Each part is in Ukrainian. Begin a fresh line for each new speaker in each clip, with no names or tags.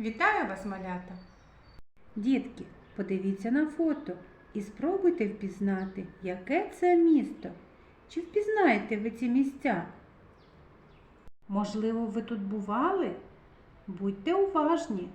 Вітаю вас, малята!
Дітки, подивіться на фото і спробуйте впізнати, яке це місто. Чи впізнаєте ви ці місця? Можливо, ви тут бували? Будьте уважні.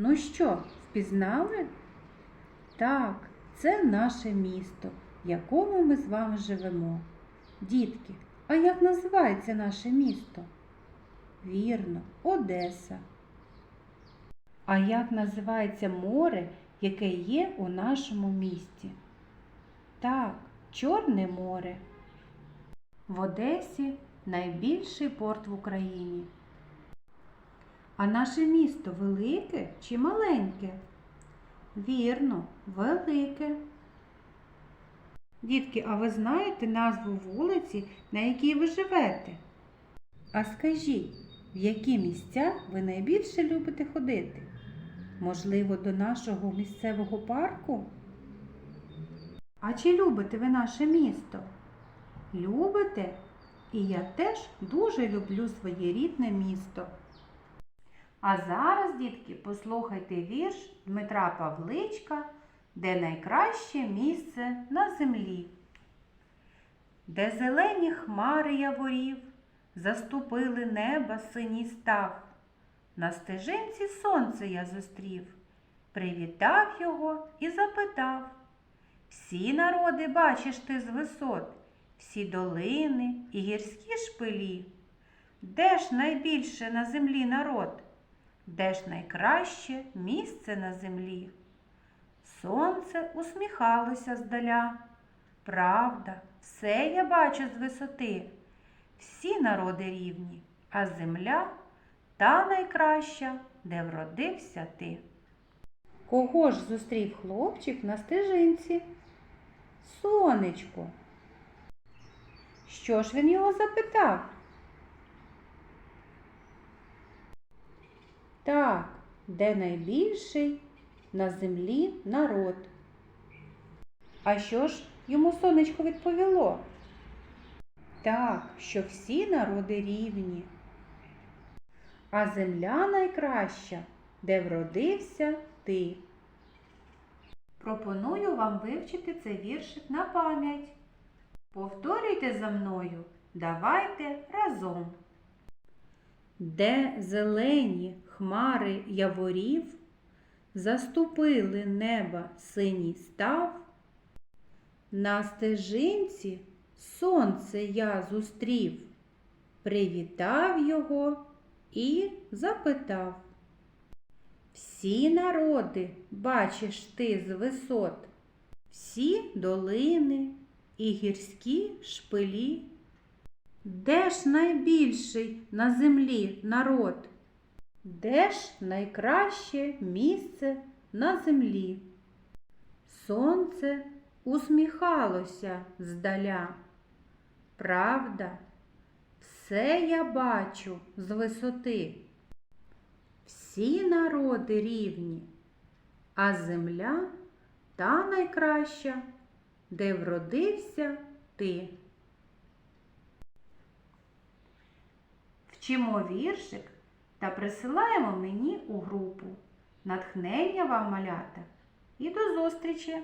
Ну що, впізнали? Так, це наше місто, в якому ми з вами живемо. Дітки, а як називається наше місто? Вірно, Одеса. А як називається море, яке є у нашому місті? Так, Чорне море. В Одесі найбільший порт в Україні. А наше місто велике чи маленьке? Вірно, велике. Дітки, а ви знаєте назву вулиці, на якій ви живете? А скажіть, в які місця ви найбільше любите ходити? Можливо, до нашого місцевого парку? А чи любите ви наше місто? Любите? І я теж дуже люблю своє рідне місто. А зараз, дітки, послухайте вірш Дмитра Павличка, де найкраще місце на землі, де зелені хмари яворів заступили неба синій став. На стежинці сонце я зустрів, привітав його і запитав. Всі народи бачиш ти з висот, всі долини і гірські шпилі. Де ж найбільше на землі народ? Де ж найкраще місце на землі? Сонце усміхалося здаля. Правда, все я бачу з висоти. Всі народи рівні, а земля та найкраща, де вродився ти. Кого ж зустрів хлопчик на стежинці? Сонечко. Що ж він його запитав? Так, де найбільший на землі народ. А що ж йому сонечко відповіло? Так, що всі народи рівні. А земля найкраща, де вродився ти. Пропоную вам вивчити цей віршик на пам'ять. Повторюйте за мною, давайте разом. Де зелені хмари яворів, заступили неба синій став, на стежинці сонце я зустрів, привітав його і запитав. Всі народи бачиш ти з висот, всі долини і гірські шпилі. Де ж найбільший на землі народ? Де ж найкраще місце на землі? Сонце усміхалося здаля. Правда, все я бачу з висоти. Всі народи рівні, а земля та найкраща, де вродився ти. Вчимо віршик та присилаємо мені у групу. Натхнення вам малята і до зустрічі!